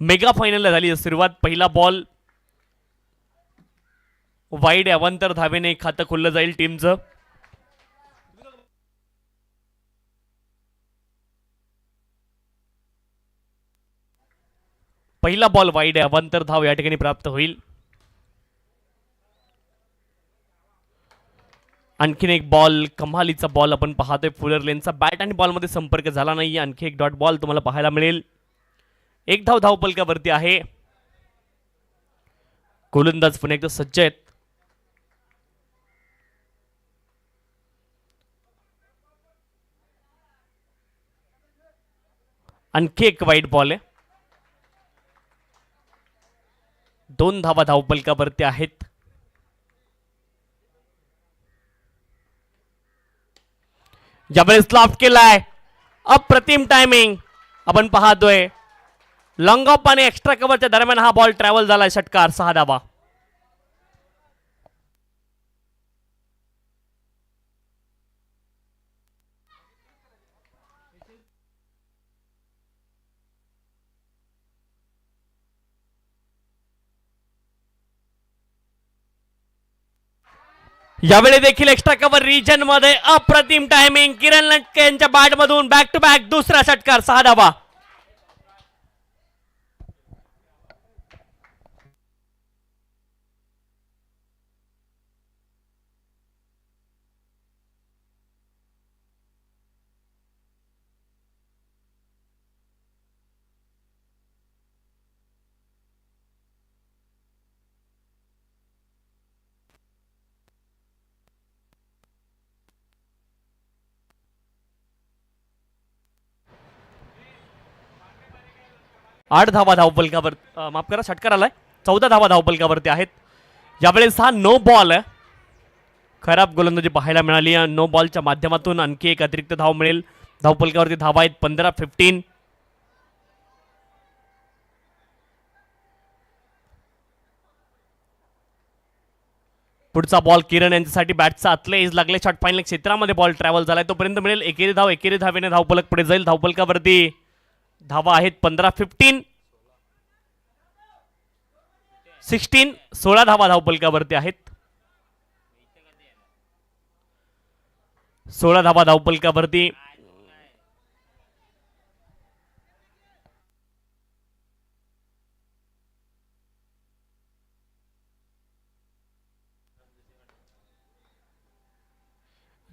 Mega फायनलला झाली सुरुवात. पहिला बॉल वाईड अवांतर धावेने खातं खुललं जाईल टीमचं. पहिला बॉल वाईड अवांतर धाव या ठिकाणी प्राप्त होईल. आणखीन एक बॉल कमालीचा बॉल आपण पाहतोय फुलर लेनचा बॅट आणि बॉलमध्ये संपर्क झाला नाही आणखी एक डॉट बॉल तुम्हाला पाहायला मिळेल. एक धाव धावबलकावरती आहे. गोलंदाज पुन्हा एकदा सज्ज आहेत. आणखी एक वाईट बॉल आहे. दोन धावा धावपलकावरती आहेत. ज्यावेळेस लाफ केलाय अप्रतिम टायमिंग आपण पाहतोय. लॉंग ऑफ आणि एक्स्ट्रा कव्हरच्या दरम्यान हा बॉल ट्रॅव्हल झालाय षटकार सहा धावा. यावेळी देखील एक्स्ट्रा कव्हर रिजनमध्ये अप्रतिम टायमिंग किरण लटके यांच्या बॅट मधून बॅक टू बॅक दुसरा षटकार सहा धावा. आठ धावा धावपलकावर माफ करा षटकार आलाय. चौदा धावा धावपलकावरती आहेत. यावेळेस हा नो बॉल आहे खराब गोलंदाजी पाहायला मिळाली. नो बॉलच्या माध्यमातून आणखी एक अतिरिक्त धाव मिळेल. धावपलकावरती धावा आहेत पंधरा फिफ्टीन पुढचा बॉल किरण यांच्यासाठी बॅटचा आतले एज लागले. शॉट फायनल क्षेत्रामध्ये बॉल ट्रॅव्हल झालाय. तोपर्यंत मिळेल एकेरी धाव. एकेरी धावेने धावपलक पुढे जाईल. धावपलकावरती धावा आहेत पंधरा फिफ्टीन सिक्स्टीन सोळा धावा धावपलकावरती आहेत. सोळा धावा धावपलकावरती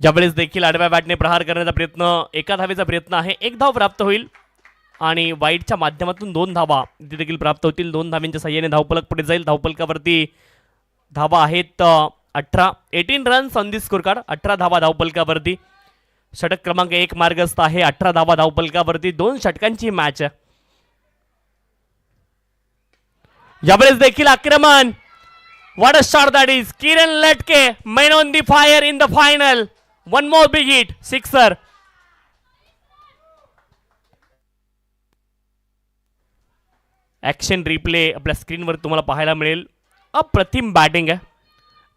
ज्यावेळेस देखील आडव्या बॅटने प्रहार करण्याचा प्रयत्न एका धावेचा प्रयत्न आहे एक धाव प्राप्त होईल. आणि वाईटच्या माध्यमातून दोन धावा इथे देखील प्राप्त होतील. दोन धाव्यांच्या सहाय्याने धावपलक पुढे जाईल. धावपलकावरती धावा आहेत अठरा. Eighteen runs on the score card अठरा धावा धावपलकावरती षटक क्रमांक एक मार्गस्थ आहे. अठरा धावा धावपलकावरती दोन षटकांची मॅच यावेळेस देखील आक्रमण. What a shot that is Kiran Latke. Man on the fire in the final one more big hit. Action replay आपल्या स्क्रीनवर तुम्हाला पाहायला मिळेल. अप्रतिम बॅटिंग आहे.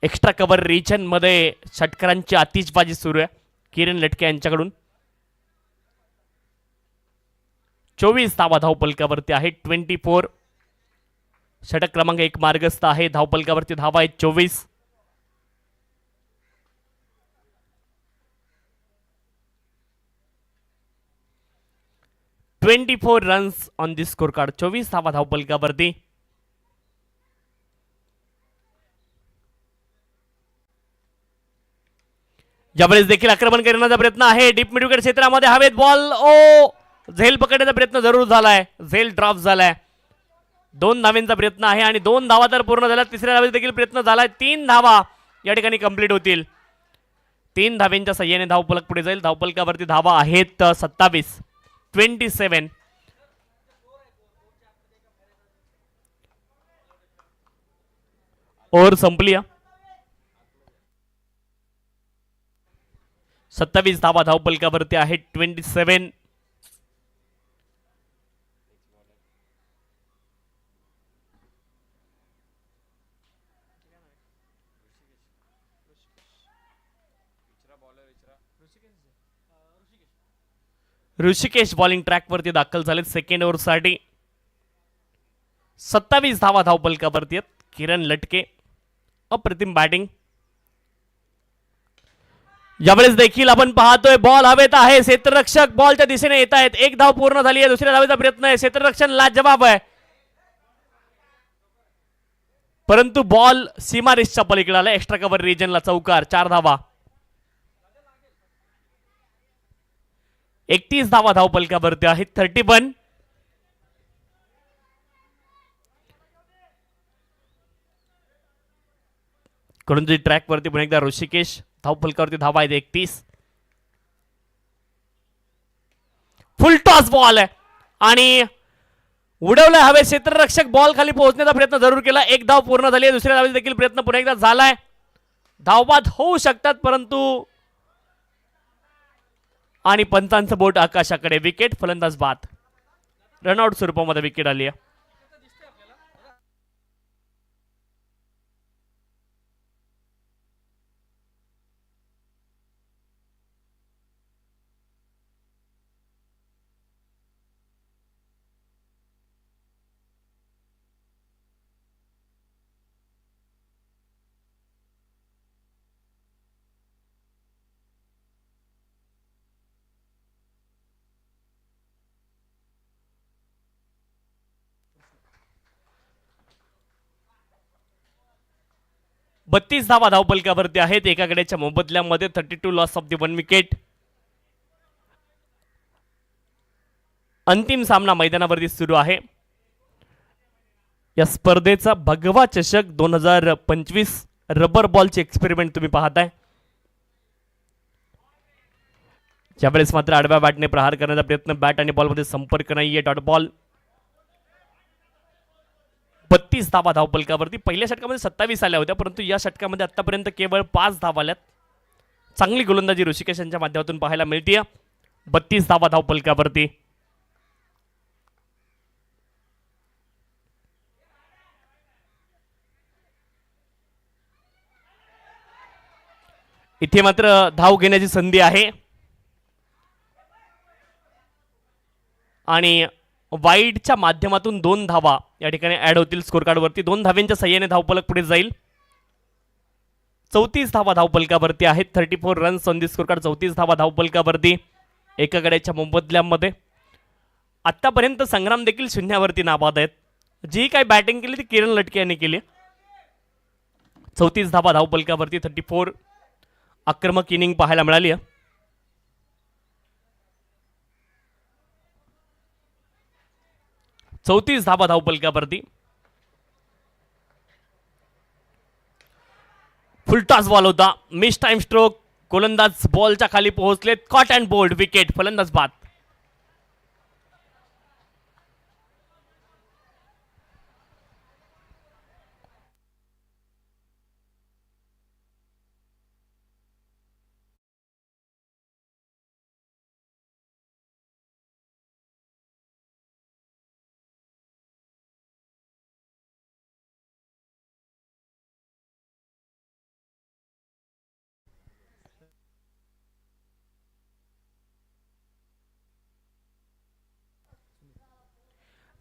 एक्स्ट्रा कवर रिजनमध्ये षटकरांची आतिषबाजी सुरू आहे. किरण लटके यांच्याकडून. चोवीस धावा धावपलकावरती आहे. ट्वेंटी फोर षटक क्रमांक एक मार्गस्थ आहे. धावपलकावरती धावा आहेत चोवीस. Twenty four runs on the score card चोवीस धावा धावपलकावरती यावेळेस देखील आक्रमण करण्याचा प्रयत्न आहे. डीप मिडविकेट क्षेत्रामध्ये हवेत बॉल ओ! झेल पकडण्याचा प्रयत्न जरूर झालाय. झेल ड्रॉप झालाय. दोन धावेंचा प्रयत्न आहे आणि दोन धावा तर पूर्ण झाल्या तिसऱ्या धावेचा देखील प्रयत्न झालाय. तीन धावा या ठिकाणी कंप्लीट होतील. तीन धावेंच्या सहाय्याने धावपलक पुढे जाईल. धावपलकावरती धावा आहेत सत्तावीस. ट्वेंटी सेवन ओव्हर संपली सत्तावीस धावा धावपलकावरती है ट्वेंटी सेवन ऋषिकेश बॉलिंग ट्रॅकवरती दाखल झाले सेकंड ओव्हरसाठी सत्तावीस धावा धावपलकावरती आहेत. किरण लटके अप्रतिम बॅटिंग यावेळेस देखील आपण पाहतोय बॉल हवेत आहे. क्षेत्ररक्षक बॉलच्या दिशेने येत आहेत. एक धाव पूर्ण झाली आहे. दुसऱ्या धावेचा प्रयत्न आहे. क्षेत्ररक्षण लाजवाब आहे. परंतु बॉल सीमारेषच्या पलीकडे आला. एक्स्ट्रा कव्हर रिजनला चौकार चार धावा. एकतीस धावा धावपलकावरती आहेत. Thirty one. कडून ट्रॅक वरती पुन्हा एकदा ऋषिकेश धावपलकावरती धावा आहेत. एकतीस. फुल टॉस बॉल आहे. आणि उडवलं हवे क्षेत्ररक्षक बॉल खाली पोहोचण्याचा प्रयत्न जरूर केला. एक धाव पूर्ण झाली दुसऱ्या धावेचा देखील प्रयत्न पुन्हा एकदा झालाय. धावबाद होऊ शकतात परंतु आणि पंतांचं बोट आकाशाकडे. विकेट फलंदाज बाद. रनआउट स्वरूपामध्ये विकेट आली आहे. बत्तीस धावा धावपलकावरती आहेत. एका गड्याच्या मोबदल्यामध्ये thirty two loss of the one wicket अंतिम सामना मैदानावरती सुरू आहे. या स्पर्धेचा भगवा चषक दोन हजार पंचवीस रबर बॉलची एक्सपेरिमेंट तुम्ही पाहताय. यावेळेस मात्र आडव्या बॅटने प्रहार करण्याचा प्रयत्न. बॅट आणि बॉलमध्ये संपर्क नाहीये. डॉट बॉल बत्तीस धावा धावपलकावरती पहिल्या षटकामध्ये सत्तावीस आल्या होत्या परंतु या षटकामध्ये आत्तापर्यंत केवळ पाच धावा आल्यात. चांगली गोलंदाजी ऋषिकेश यांच्या माध्यमातून पाहायला मिळते बत्तीस धावा धावपलकावरती इथे मात्र धाव घेण्याची संधी आहे. आणि वाईडच्या माध्यमातून दोन धावा या ठिकाणी ॲड होतील स्कोर कार्डवरती दोन धाव्यांच्या सहाय्याने धावपलक पुढे जाईल. चौतीस धावा धावपलकावरती आहेत. Thirty four runs on the score card चौतीस धावा धावपलकावरती एका गड्याच्या मोबदल्यामध्ये. आत्तापर्यंत संग्राम देखील शून्यावरती नाबाद आहेत. जी काही बॅटिंग केली ती किरण लटके यांनी केली. चौतीस धावा धावपलकावरती थर्टी फोर आक्रमक इनिंग पाहायला मिळाली आहे. चौतीस धाबा धावपलकावरती फुलटॉस बॉल होता. मिस टाइम स्ट्रोक गोलंदाज बॉलच्या खाली पोहोचलेत. कॉट अँड बोल्ड विकेट फलंदाज बाद.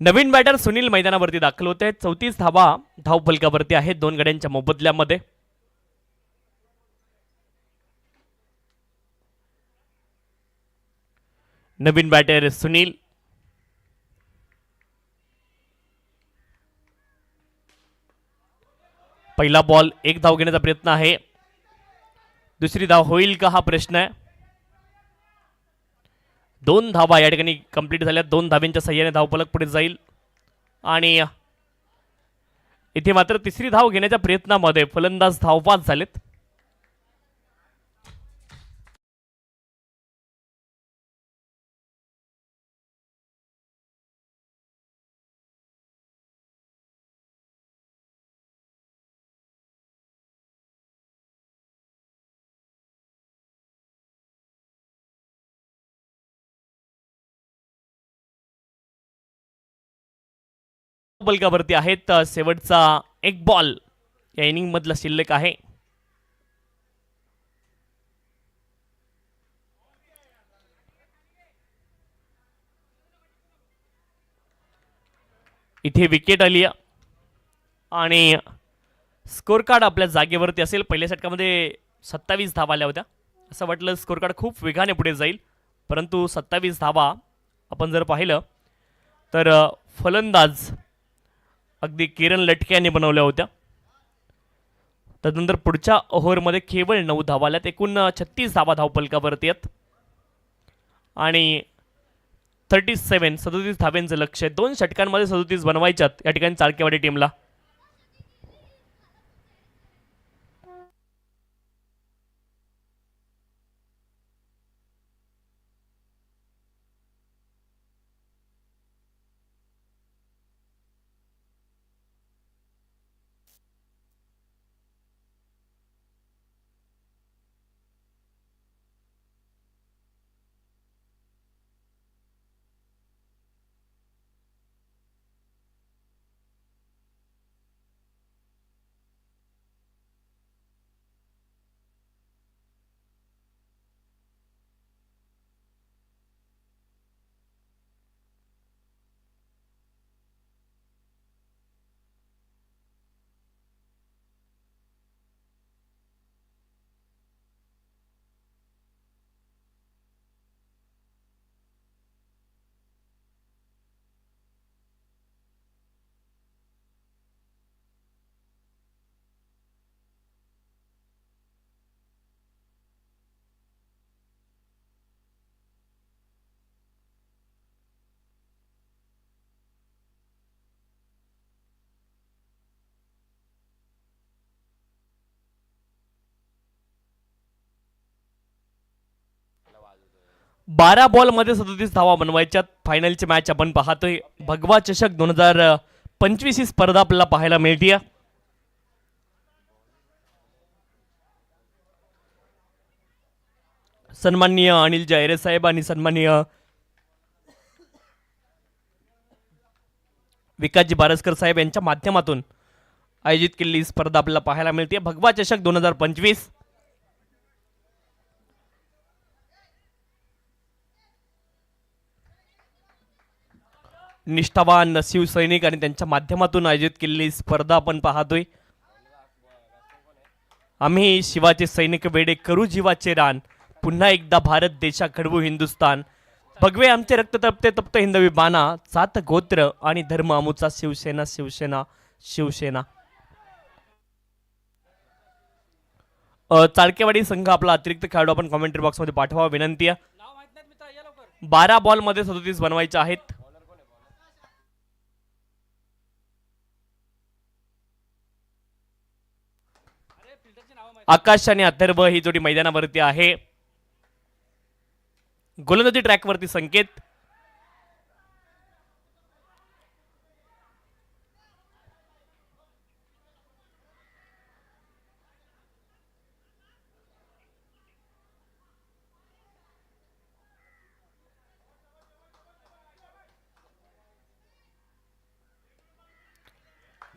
नवीन बॅटर सुनील मैदानावरती दाखल होते चौतीस धावा धावफलकावरती आहेत दोन गड्यांच्या मोबदल्यामध्ये. नवीन बॅटर सुनील. पहिला बॉल एक धाव घेण्याचा प्रयत्न आहे. दुसरी धाव होईल का? हा प्रश्न आहे. दोन धावा या ठिकाणी कंप्लीट झाल्या. दोन धाव्यांच्या सहाय्याने धावपलक पुढे जाईल. आणि इथे मात्र तिसरी धाव घेण्याच्या प्रयत्नामध्ये फलंदाज धावपास झालेत. बलकावरती आहेत शेवटचा एक बॉल या इनिंगमधला शिल्लक आहे. इथे विकेट आली आणि स्कोर कार्ड आपल्या जागेवरती असेल. पहिल्या षटकामध्ये सत्तावीस धावा आल्या होत्या. असं वाटलं स्कोर कार्ड खूप वेगाने पुढे जाईल. परंतु सत्तावीस धावा आपण जर पाहिलं तर फलंदाज अगदी किरण लटके यांनी बनवल्या होत्या. त्यानंतर पुढच्या ओव्हरमध्ये केवळ नऊ धावा आल्यात एकूण छत्तीस धावा धावपलकावरती आहेत. आणि थर्टी सेवन सदोतीस धाव्यांचं लक्ष आहे. दोन षटकांमध्ये सदोतीस बनवायच्यात या ठिकाणी चाळकेवाडी टीमला. बारा बॉलमध्ये सदोतीस धावा बनवायच्यात. फायनलची मॅच आपण पाहतोय. भगवा चषक दोन हजार पंचवीस ही स्पर्धा आपल्याला पाहायला मिळते सन्माननीय अनिल जायरे साहेब आणि सन्माननीय विकासजी बारसकर साहेब यांच्या माध्यमातून आयोजित केलेली स्पर्धा आपल्याला पाहायला मिळते भगवा चषक दोन हजार पंचवीस. निष्ठावान शिवसैनिक आणि त्यांच्या माध्यमातून आयोजित केलेली स्पर्धा आपण पाहतोय. आम्ही शिवाचे सैनिक वेडे करू जीवाचे रान. पुन्हा एकदा भारत देशा घडवू हिंदुस्तान भगवे आमचे रक्त तपते तप्त हिंदवी बाणा. सात गोत्र आणि धर्म आमूचा शिवसेना शिवसेना शिवसेना. चाळकेवाडी संघ आपला अतिरिक्त खेळाडू आपण कॉमेंट्री बॉक्समध्ये पाठवा. विनंती आहे. बारा बॉलमध्ये सदोतीस बनवायचे आहेत. आकाश आणि अथर्व ही जोडी मैदानावरती आहे. गोलंदाजी ट्रॅकवरती संकेत.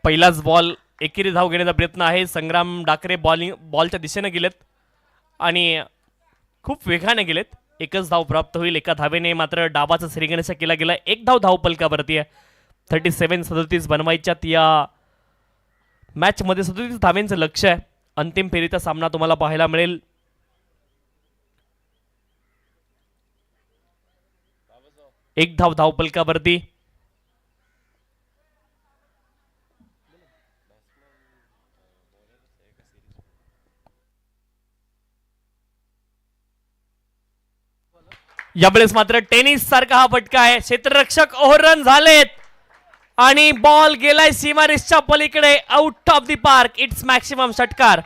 पहिलाच बॉल एकेरी धाव घेण्याचा प्रयत्न आहे. संग्राम डाकरे बॉलिंग बॉलच्या दिशेने गेलेत आणि खूप वेगाने गेलेत. एकच धाव प्राप्त होईल. एका धावेने मात्र डावाचा श्रीगणेशा केला गेला. एक धाव धाव पलकावरती आहे. थर्टी सेवन सदोतीस बनवायच्यात या मॅचमध्ये सदोतीस धावेंचं लक्ष आहे. अंतिम फेरीचा सामना तुम्हाला पाहायला मिळेल. एक धाव धाव यावेळेस मात्र टेनिस सारखा हा फटका आहे. क्षेत्ररक्षक ओव्हररन झालेत. आणि बॉल गेलाय सीमारिसच्या पलीकडे. Out of the park it's maximum षटकार.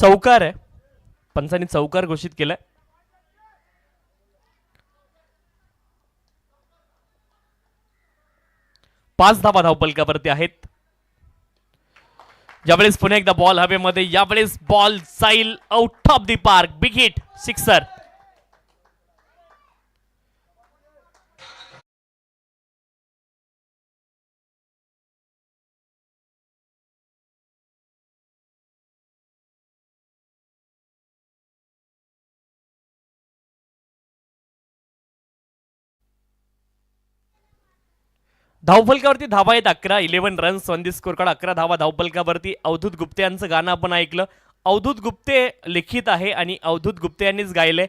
चौकार आहे. पंचांनी चौकार घोषित केलाय. पाच धावा धावपलकावरती आहेत. ज्यावेळेस पुन्हा एकदा बॉल हवेमध्ये यावेळेस बॉल जाईल out of the park big hit sixer धावफलकावरती धावा आहेत अकरा इलेव्हन रन्स ऑन दी अकरा धावा धावफलकावरती अवधूत गुप्ते यांचं गाणं आपण ऐकलं. अवधूत गुप्ते लिखित आहे आणि अवधूत गुप्ते यांनीच गायले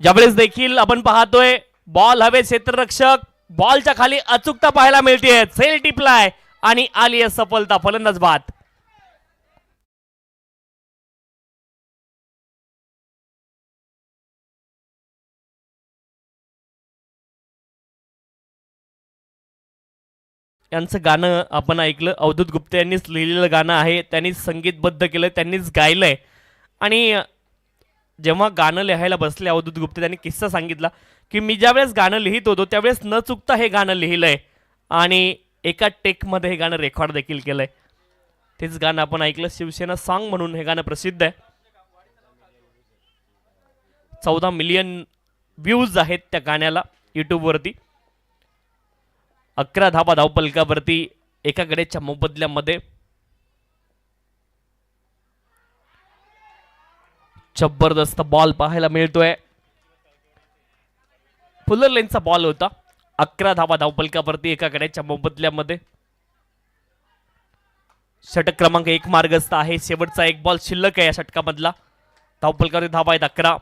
यावेळेस देखील आपण पाहतोय बॉल हवे क्षेत्ररक्षक बॉलच्या खाली अचूकता पाहायला मिळते सेल टिपलाय आणि आली आहे सफलता फलंदाज बाद. यांचं गाणं आपण ऐकलं. अवधूत गुप्ते यांनीच लिहिलेलं गाणं आहे. त्यांनीच संगीतबद्ध केलं त्यांनीच गायलं आहे आणि जेव्हा गाणं लिहायला बसले अवधूत गुप्ते त्यांनी किस्सा सांगितला की मी ज्यावेळेस गाणं लिहित होतो त्यावेळेस न चुकता हे गाणं लिहिलं आहे आणि एका टेकमध्ये हे गाणं रेकॉर्ड देखील केलं आहे तेच गाणं आपण ऐकलं. शिवसेना सॉन्ग म्हणून हे गाणं प्रसिद्ध आहे. चौदा मिलियन व्ह्यूज आहेत त्या गाण्याला यूट्यूबवरती अकरा धाबा धावपलकावरती एका गडेच्या मोबदल्यामध्ये जबरदस्त बॉल पाहायला मिळतोय. फुलर लेनचा बॉल होता. अकरा धावा धावपलकावरती एका गड्याच्या मोबदल्यामध्ये. षटक क्रमांक एक मार्गस्थ आहे. शेवटचा एक बॉल शिल्लक आहे या षटकामधला. धावपलकावरती धावा आहेत अकरा.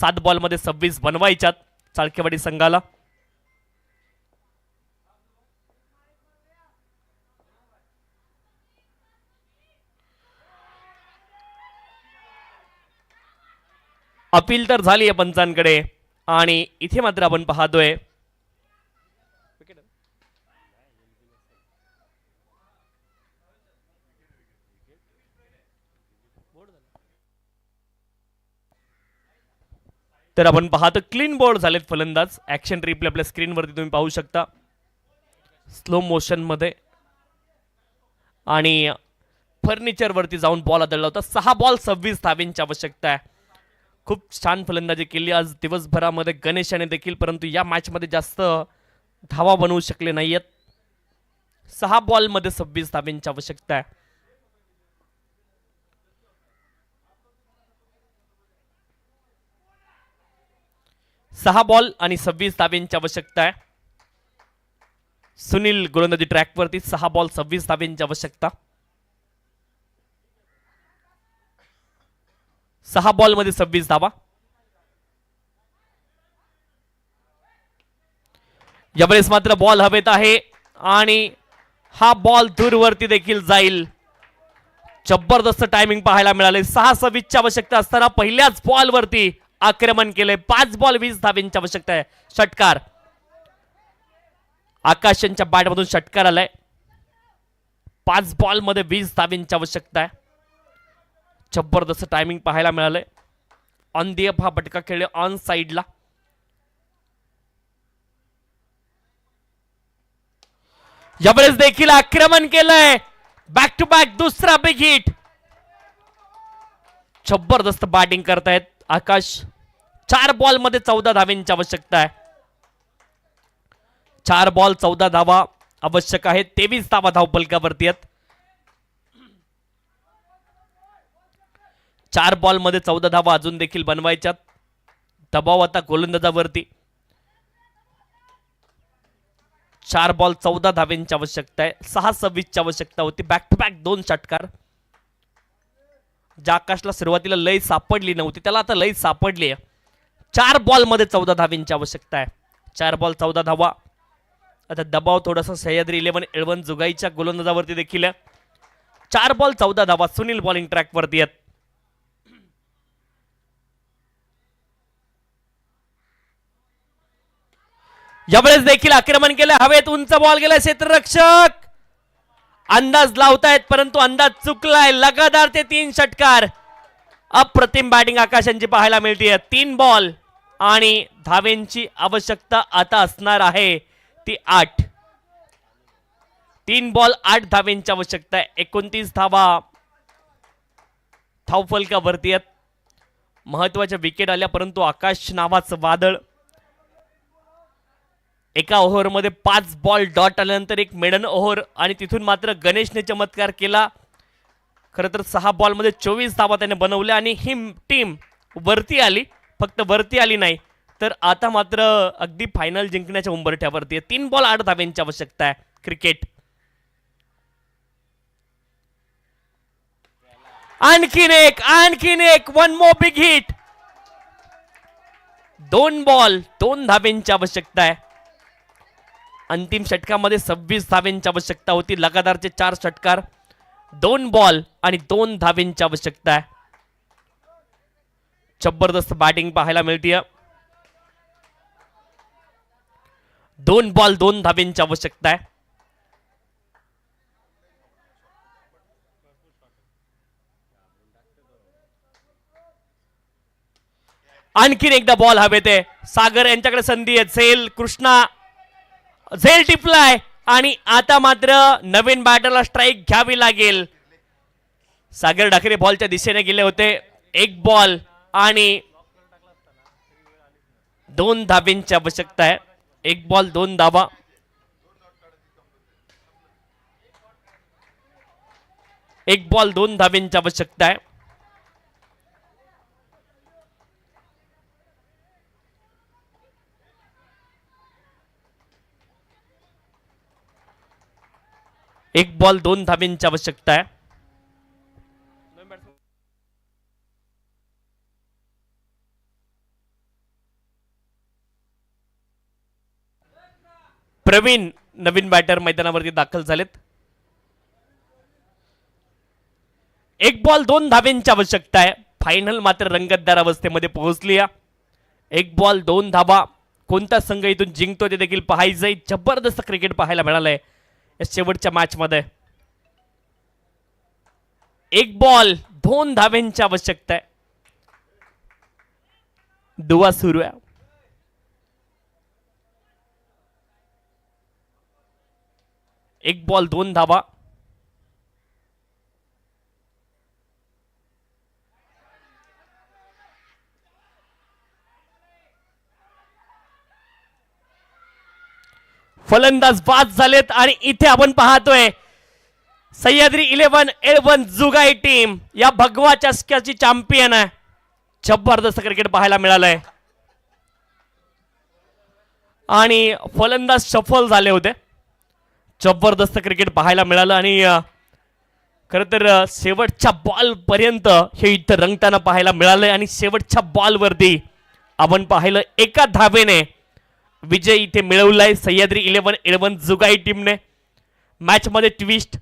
सात बॉलमध्ये सव्वीस बनवायच्यात चाळकेवाडी संघाला. अपील तर झाली आहे पंचांकडे. आणि इथे मात्र आपण पाहतोय. तर आपण पाहतो क्लीन बोर्ड झालेत फलंदाज. ऍक्शन रिप्ले आपल्या स्क्रीनवरती तुम्ही पाहू शकता. स्लो मोशनमध्ये आणि फर्निचरवरती जाऊन बॉल आदळला होता. सहा बॉल सव्वीस धावेंची आवश्यकता आहे. खूप छान फलंदाजी केली. आज दिवसभरामध्ये गणेश याने देखील परंतु या मॅचमध्ये जास्त धावा बनवू शकले नाही आहेत सहा बॉलमध्ये सव्वीस धावेंची आवश्यकता आहे. सहा बॉल आणि सव्वीस धावेंची आवश्यकता आहे. सुनील गोलंदाजी ट्रॅकवरती सहा बॉल सव्वीस धावेंची आवश्यकता. सहा बॉलमध्ये सव्वीस धावा. यावेळेस मात्र बॉल हवेत आहे आणि हा बॉल दूरवरती देखील जाईल. जबरदस्त टायमिंग पाहायला मिळाले सहा सव्वीसची आवश्यकता असताना पहिल्याच बॉलवरती आक्रमण केलंय. पाच बॉल वीस धावेंची आवश्यकता आहे. षटकार. आकाश यांच्या बॅटमधून षटकार आलाय. पाच बॉलमध्ये वीस धावेंची आवश्यकता आहे. जबरदस्त टायमिंग पाहायला मिळालंय. ऑन दी अप हा बटका खेळले ऑन साईडला यावेळेस देखील आक्रमण केलंय. बॅक टू बॅक दुसरा बिग हिट जबरदस्त बॅटिंग करतायत आकाश. चार बॉलमध्ये चौदा धावेंची आवश्यकता आहे. चार बॉल चौदा धावा आवश्यक आहे तेवीस धावा धावपलकावरती आहेत. चार बॉलमध्ये चौदा धावा अजून देखील बनवायच्यात. दबाव आता गोलंदाजावरती. चार बॉल चौदा धावेंची आवश्यकता आहे. सहा सव्वीसची आवश्यकता होती. बॅक टू बॅक दोन षटकार. ज्या आकाशला सुरुवातीला लय सापडली नव्हती त्याला आता लय सापडली आहे. चार बॉलमध्ये चौदा धावेंची आवश्यकता आहे. चार बॉल चौदा धावा. आता दबाव थोडासा सह्याद्री इलेव्हन एळवन जुगाईच्या गोलंदाजावरती देखील आहे. चार बॉल चौदा धावा सुनील बॉलिंग ट्रॅकवरती आहेत. यावेळेस देखील आक्रमण केलं हवेत उंच बॉल गेला क्षेत्ररक्षक अंदाज लावतायत परंतु अंदाज चुकलाय. लगातार ते तीन षटकार. अप्रतिम बॅटिंग आकाशांची पाहायला मिळते तीन बॉल आणि धावेंची आवश्यकता आता असणार आहे. ती आठ. तीन बॉल आठ धावेंची आवश्यकता आहे. एकोणतीस धावा. धावफलकावरती आहेत. महत्त्वाच्या विकेट आल्या परंतु आकाश नावाचं वादळ एका ओव्हरमध्ये पाच बॉल डॉट आल्यानंतर एक मेडन ओव्हर आणि तिथून मात्र गणेशने चमत्कार केला. खरं तर सहा बॉलमध्ये चोवीस धावा त्याने बनवल्या आणि ही टीम वरती आली. फक्त वरती आली नाही तर आता मात्र अगदी फायनल जिंकण्याच्या उंबरठ्यावरती आहे. तीन बॉल आठ धाव्यांची आवश्यकता आहे क्रिकेट. आणखीन एक आणखीन एक वन मो बिग हिट दोन बॉल दोन धाब्यांची आवश्यकता आहे. अंतिम षटकामध्ये सव्वीस धावेंची आवश्यकता होती. लगातारचे चार षटकार दोन बॉल आणि दोन धावेंची आवश्यकता आहे. जबरदस्त बॅटिंग पाहायला मिळते दोन बॉल दोन धावेंची आवश्यकता आहे. आणखीन एकदा बॉल हवे ते. सागर यांच्याकडे संधी आहे. झेल कृष्णा झेल टिपलाय आणि आता मात्र नवीन बॅटरला स्ट्राईक घ्यावी लागेल. सागर डाकरे बॉलच्या दिशेने गेले होते. एक बॉल आणि दोन धाबींची आवश्यकता आहे. एक बॉल दोन धाबा एक बॉल दोन धाबींची आवश्यकता आहे. एक बॉल दोन धाबींची आवश्यकता आहे. प्रवीण नवीन बॅटर मैदानावरती दाखल झालेत. एक बॉल दोन धाब्यांची आवश्यकता आहे. फायनल मात्र रंगतदार अवस्थेमध्ये पोहोचली एक बॉल दोन धाबा कोणता संघ इथून जिंकतो ते देखील पाहायचंय. जबरदस्त क्रिकेट पाहायला मिळालंय. या शेवटच्या मॅचमध्ये एक बॉल दोन धाव्यांची आवश्यकता आहे. दुवा सुरू आहे. एक बॉल दोन धावा. फलंदाज बाद झालेत आणि इथे आपण पाहतोय Sahyadri eleven eleven Jugai team या भगवा चषकाची चॅम्पियन आहे. जबरदस्त क्रिकेट पाहायला मिळालंय. आणि फलंदाज सफल झाले होते. जबरदस्त क्रिकेट पाहायला मिळालं आणि खरं तर शेवटच्या बॉलपर्यंत हे इथं रंगताना पाहायला मिळालंय आणि शेवटच्या बॉलवरती आपण पाहिलं एका धाबेने विजय इथे मिळवलाय. सह्याद्री इलेव्हन इलेव्हन जुगाई टीमने मॅचमध्ये ट्विस्ट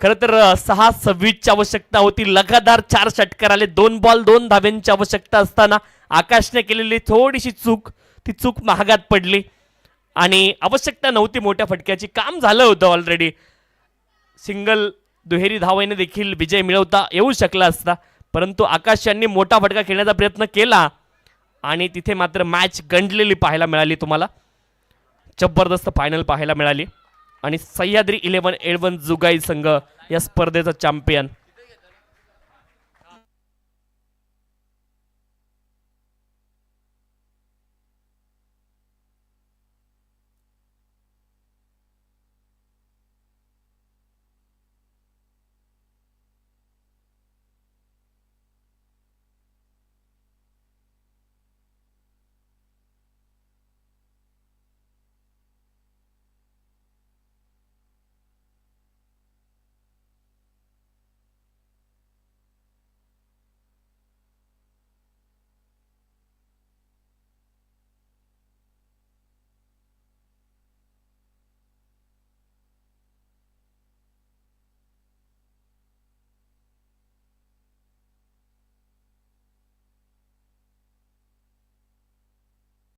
खरं तर सहा सव्वीसची आवश्यकता होती. लगातार चार षटकार आले. दोन बॉल दोन धाब्यांची आवश्यकता असताना आकाशने केलेली थोडीशी चूक. ती चूक महागात पडली. आणि आवश्यकता नव्हती मोठ्या फटक्याची. काम झालं होतं ऑलरेडी सिंगल दुहेरी धावेने देखील विजय मिळवता येऊ शकला असता. परंतु आकाश यांनी मोठा फटका खेळण्याचा प्रयत्न केला. आणि तिथे मात्र मॅच गंडलेली पाहायला मिळाली तुम्हाला. जबरदस्त फायनल पाहायला मिळाली. आणि सह्याद्री इलेव्हन एलेव्हन जुगाई संघ या स्पर्धेचा चॅम्पियन